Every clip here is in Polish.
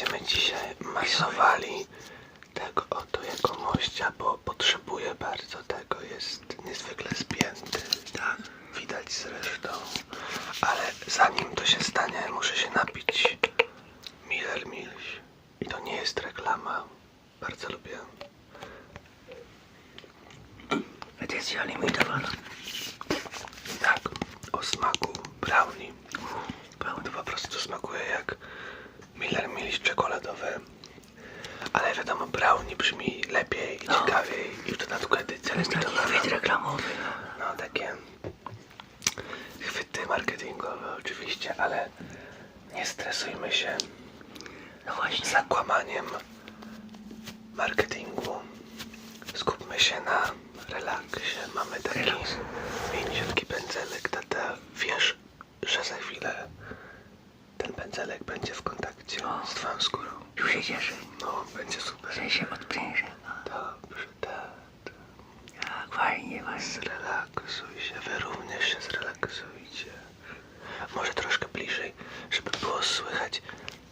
będziemy dzisiaj masowali tego oto jegomościa, bo potrzebuje bardzo tego. Jest niezwykle spięty. Tak. Widać zresztą. Ale zanim to się stanie, muszę się napić Miller Mills. I to nie jest reklama. Bardzo lubię. Jest limitowana. Tak, o smaku brownie. To po prostu smakuje jak Mills czekoladowe. Ale wiadomo, brownie brzmi lepiej i No. ciekawiej. I w dodatku edycja To jest taki limitowana. chwyt reklamowy. No. No takie chwyty marketingowe oczywiście, ale nie stresujmy się no właśnie. zakłamaniem marketingu. Skupmy się na relaksie. Mamy taki Relaks. mięciutki pędzelek. Tata, wiesz, że za chwilę ten pędzelek będzie w kontakcie O. z twoją skórą. Już się cieszę, No, będzie super. że się odprężę. Dobrze, tak. Tak, fajnie, fajnie. Zrelaksuj się, wy również się zrelaksujcie. Może troszkę bliżej, żeby było słychać,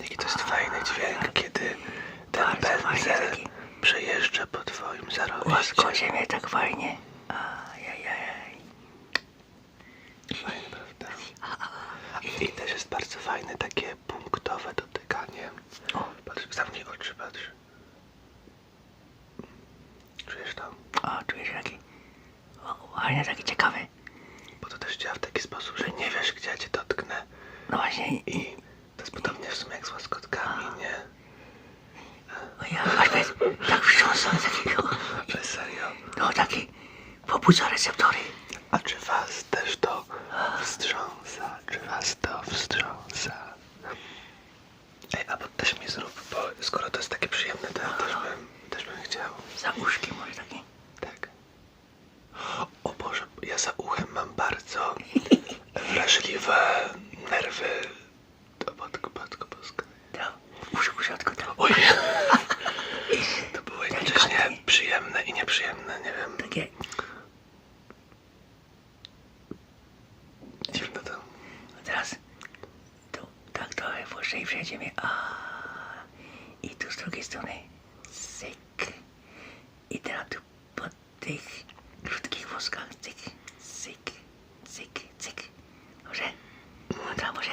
jaki to jest fajny dźwięk, kiedy ten Bardzo fajnie, pędzel taki- przejeżdża po twoim zaroście. Łaskocze mnie tak fajnie. Ajajaj. Fajne, prawda? I też jest bardzo fajne takie punktowe dotykanie. O. Patrz, zamknij oczy, patrz. Czujesz to? O, czujesz taki. O, fajnie, taki ciekawy. Bo to też działa w taki sposób, że nie wiesz, gdzie ja cię dotknę. No właśnie, I to jest podobnie w sumie jak z łaskotkami, nie? o ja aż bez, tak wstrząsnął takiego. Ale serio. No taki pobudza receptory. A czy was też to wstrząsa? Czy was to wstrząsa? Ej, a bo też mi zrób, bo skoro to jest takie przyjemne, to ja też bym, też bym chciał. Za uszkiem może taki. Tak. O Boże, ja za uchem mam bardzo wrażliwe nerwy. To matko, matko boska. To w uszku środku to. Oj! To było jednocześnie przyjemne i nieprzyjemne, nie wiem. Takie, Dziwne to. a teraz tu tak trochę wyżej przejdziemy. A i tu z drugiej strony syk. I teraz tu po tych krótkich włoskach cyk, cyk, cyk, cyk. Może? A teraz może?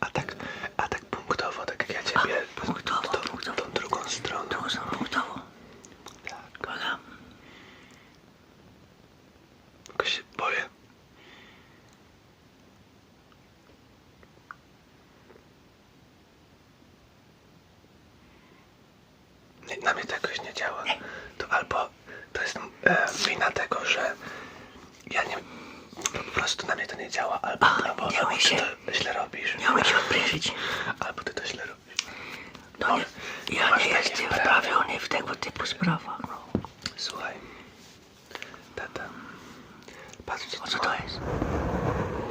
A tak, a tak punktowo, tak jak ja ciebie, A, punktowo, tą, punktowo. tą drugą stroną. Drugą są punktową. Tak, Uwaga. jakoś się boję. Nie, Na mnie to jakoś nie działa. To albo to jest e, wina tego, że ja nie... Po prostu na mnie to nie działa, albo, A, albo, ty się. to źle robisz. Odprężyć. Albo ty to źle robisz. No nie, ja nie jestem wprawiony w tego typu sprawach. No. Słuchaj, tata, patrzcie O co to jest?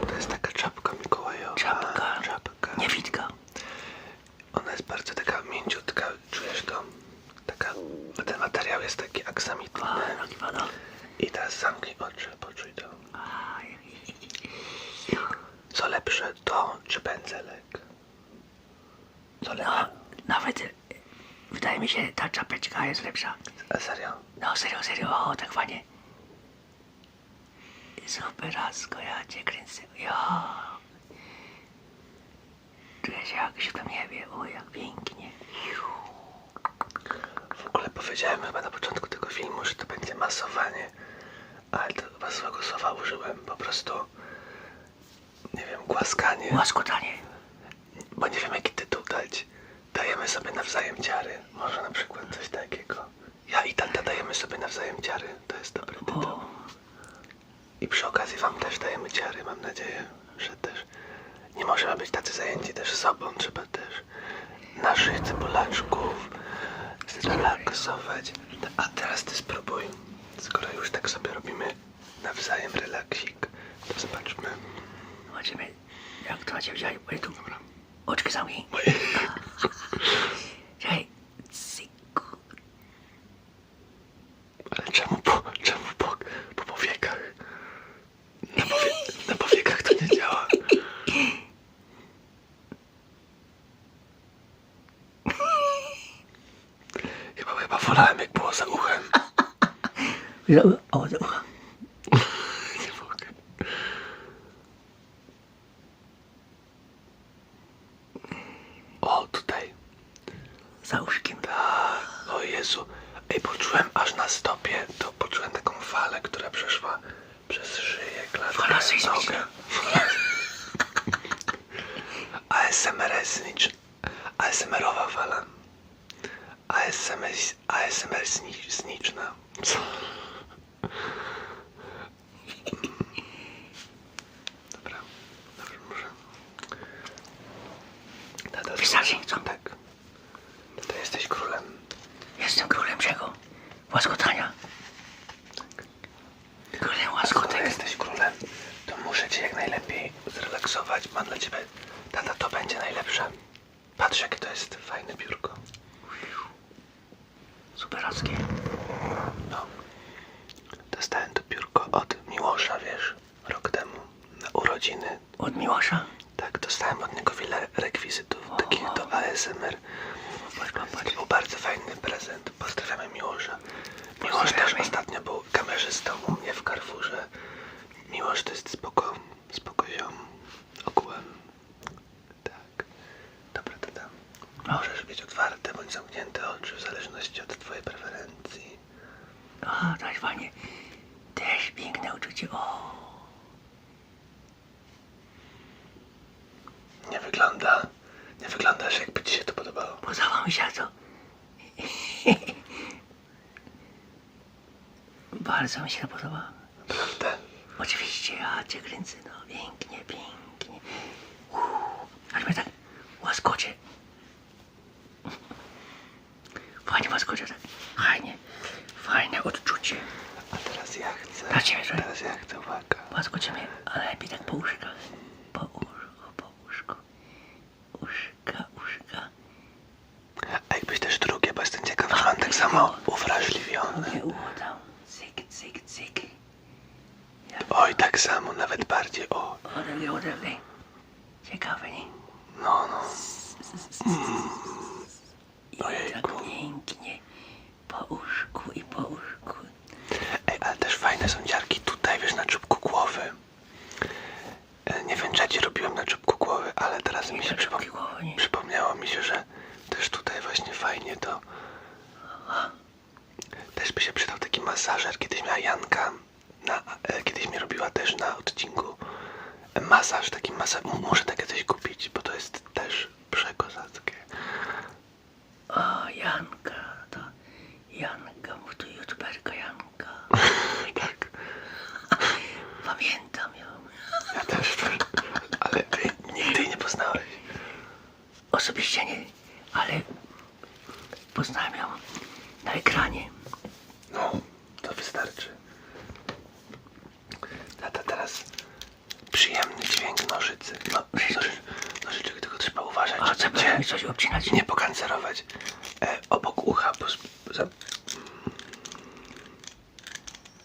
To jest taka czapka Mikołajowa. Czapka. Czapka. Niewidka. Ona jest bardzo taka mięciutka, czujesz to? Taka, a ten materiał jest taki aksamitny. A, nogi wodą. I teraz zamknij oczy, poczuj to. A, Co lepsze, to czy pędzelek? Co No, lepsze? nawet e, wydaje mi się, ta czapeczka jest lepsza. A serio? No, serio, serio, o, tak fajnie. Superasko, ja cię kręcę. Jo. Czuję się jak w tym niebie, o, jak pięknie. W ogóle powiedziałem chyba na początku tego filmu, że to będzie masowanie. Ale to chyba złego słowa użyłem. Po prostu, nie wiem, głaskanie. Łaskotanie. Bo nie wiem jaki tytuł dać. Dajemy sobie nawzajem ciary. Może na przykład coś takiego. Ja i tata dajemy sobie nawzajem ciary. To jest dobry tytuł. I przy okazji wam też dajemy ciary. Mam nadzieję, że też nie możemy być tacy zajęci też sobą. Trzeba też naszych cebulaczków zrelaksować. A teraz ty spróbuj. Skoro już tak sobie robimy nawzajem relaksik, to zobaczmy. zobaczymy, jak to macie wziąć. Oj, tu. Oczki zamknij. Czekaj. Cyku. Ale czemu po, czemu po, po powiekach? Na, powie, na powiekach to nie działa. O, do ucha. Nie mogę. O, tutaj. Za uszkiem. Tak, o Jezu. Ej, poczułem aż na stopie, to poczułem taką falę, która przeszła przez szyję, klatkę, nogę. ASMR-owa fala. ASMR, ASMR sni- sniczna. Co? Dobra, dobrze, może. Tata, co? Tak. Ty jesteś królem. Jestem królem czego? Łaskotania. Królem Skoro łaskotek. jesteś królem, to muszę cię jak najlepiej zrelaksować. Mam dla ciebie, tata, to będzie najlepsze. Patrz, jakie to jest fajne biurko. Superackie. No. Dostałem to biurko od Miłosza, wiesz, rok temu. Na urodziny. Od Miłosza. Tak, dostałem od niego wiele rekwizytów, takich do ASMR. Patrz, patrz, To był bardzo fajny prezent. Pozdrawiamy Miłosza. Miłosz też ostatnio był kamerzystą u mnie w Carrefourze. Miłosz to jest spoko ziom. Ogółem. Tak. Dobra, tata. Możesz mieć otwarte bądź zamknięte oczy w zależności od twojej preferencji. O, tak fajnie. Też piękne uczucie. O, Nie wygląda, nie wyglądasz jakby ci się to podobało. podoba mi się to. Bardzo mi się to podoba. Naprawdę? Oczywiście, ja cię kręcę, no pięknie, pięknie. Uuu, aż mnie tak łaskocze. Fajnie łaskocze, tak. Fajnie, fajne odczucie. A teraz ja chcę. Dla ciebie, że- Teraz ja chcę, uwaga. Łaskocze mnie, ale lepiej tak po uszkach. Po uszku, po uszku. Uszka, uszka. A jakbyś też drugie, bo jestem ciekaw, czy mam tak samo uwrażliwiony. Nie ucho cyk, cyk, cyk. Oj, tak samo, nawet bardziej. O, Odegraj, odegraj. Ciekawe, nie? no, no. I tak pięknie. Po uszku i po uszku. Ej, ale też fajne są dziarki tutaj, wiesz, na czubku głowy. E, Nie wiem, czy ja ci robiłem na czubku głowy, ale teraz mi się przypom- głowy, nie. przypomniało mi się, że też tutaj właśnie fajnie to... Też by się przydał taki masażer. Kiedyś miała Janka, na, e, kiedyś mi robiła też na odcinku masaż, taki masaż. Muszę takie coś kupić, bo to jest też przekozackie. O, Janka, to Janka, mów tu youtuberka Janka. tak, Pamiętam ją. ja też, też. Ale ty nigdy jej nie poznałeś. Osobiście nie, ale poznałem ją na ekranie. No, to wystarczy. Tata, teraz przyjemny dźwięk nożycy. No, noży, nożyczek, tylko trzeba uważać, A co, żeby będę cię mi coś obcinać? nie pokancerować. E, obok ucha, bo... sp- Za...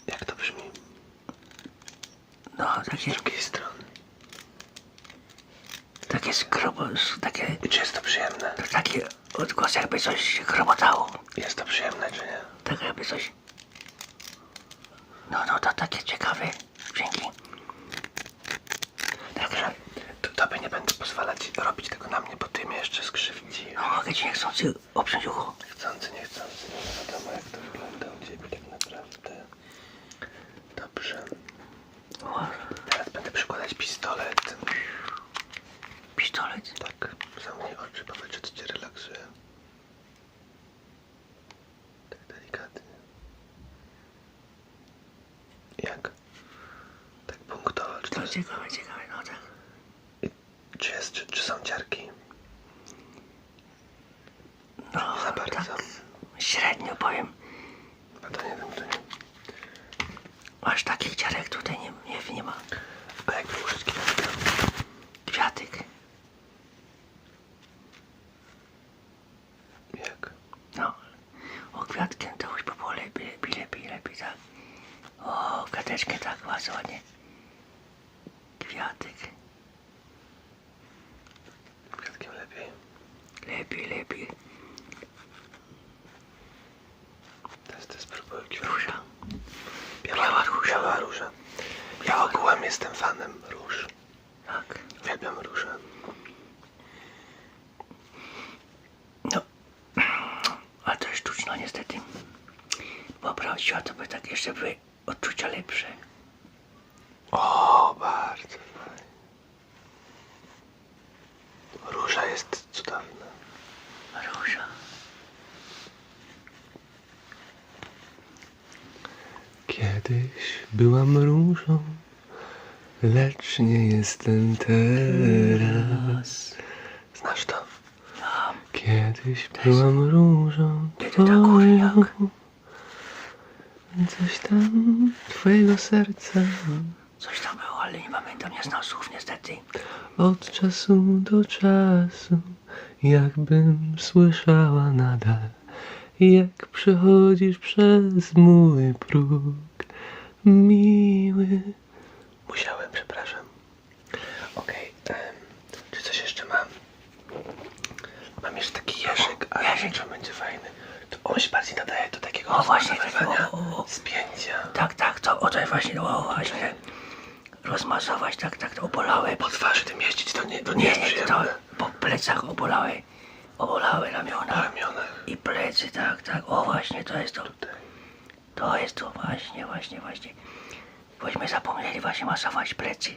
Jak to brzmi? No, Z takie, drugiej strony. takie skrobo, takie, I czy jest to przyjemne? takie odgłosy jakby coś się kromotało. Jest to przyjemne, czy nie? Tak jakby coś... No, no, to takie ciekawe dźwięki. Dobrze. To tobie nie będę pozwalać robić tego na mnie, bo ty mnie jeszcze No, ci niechcący obciąć ucho. Chcący, niechcący, nie wiadomo jak to wygląda u ciebie tak naprawdę. Dobrze. O, Teraz będę przykładać pistolet. pistolet. Tak, zamknij oczy, powiedz, czy to cię relaksuje. Tak delikatnie. Jak? Tak punktowo, czy to To jest... ciekawe, ciekawe, no tak. Czy, jest, czy, czy są ciarki? No, Nie za bardzo. tak średnio powiem. A to nie wiem, to nie. Aż takich ciarek tutaj nie, nie, nie ma. A jak wyłożyć kwiatka? Kwiatek. Jak? No, o kwiatkiem to już by było lepiej, lepiej, lepiej, lepiej, tak. O, kwiateczkę tak, bardzo ładnie. Kwiatek. lubiła róże. Ja ogółem jestem fanem róż. Tak. Uwielbiam róże. No, ale to jest sztuczno niestety. Bo prawdziwa to by tak jeszcze były odczucia lepsze. O, bardzo. Kiedyś byłam różą, lecz nie jestem teraz. Znasz to? Kiedyś byłam różą twoją. Coś tam twojego serca. coś tam było, ale nie pamiętam, nie znam słów niestety. Od czasu do czasu, jakbym słyszała nadal, jak przechodzisz przez mój próg, miły. Musiałem, przepraszam. Okej, em, czy coś jeszcze mam? Mam jeszcze taki jeżyk, ale Jeżyk. jeżyk. będzie fajny. To on się bardziej nadaje do takiego O, właśnie, o, o, o. spięcia. Tak, tak, to o to właśnie, o właśnie. Rozmasować, tak, tak, to obolałe. Po twarzy tym jeździć to nie, to nie, Nie, jest nie, to po plecach obolałe. Obolałe Na ramiona. ramionach. I plecy, tak, tak. O właśnie, to jest to. Tutaj. To jest to, właśnie, właśnie, właśnie. Bośmy zapomnieli właśnie masować plecy.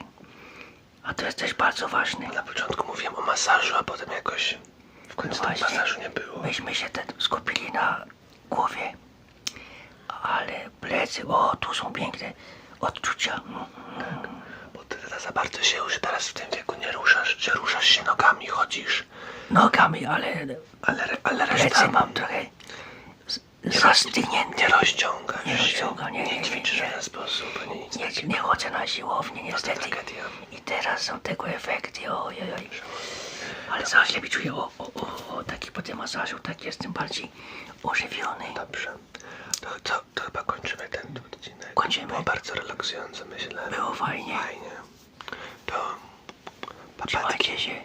A to jest też bardzo ważne. Na początku mówiłem o masażu, a potem jakoś w końcu Właśnie. masażu nie było. Myśmy się te skupili na głowie. Ale plecy, o, tu są piękne odczucia. Mm, Bo ty za- bardzo się już teraz w tym wieku nie ruszasz, że ruszasz się nogami, chodzisz, Nogami, ale ale, ale plecy reszta mam trochę zastygnięte. Nie się, rozciągam, nie, nie, nie nie, ćwiczysz nie. w ten sposób, ani nic Chodzę na siłownię niestety. I teraz są tego efekty, oj, oj, oj. Ale zaraz lepiej czuję, o, o, o, o, taki po tym masażu, tak jestem bardziej ożywiony. Dobrze. To, to, to chyba kończymy ten odcinek. Kończymy. Było bardzo relaksujące, myślę. Było fajnie. Fajnie. To... Trzymajcie Papatki. się.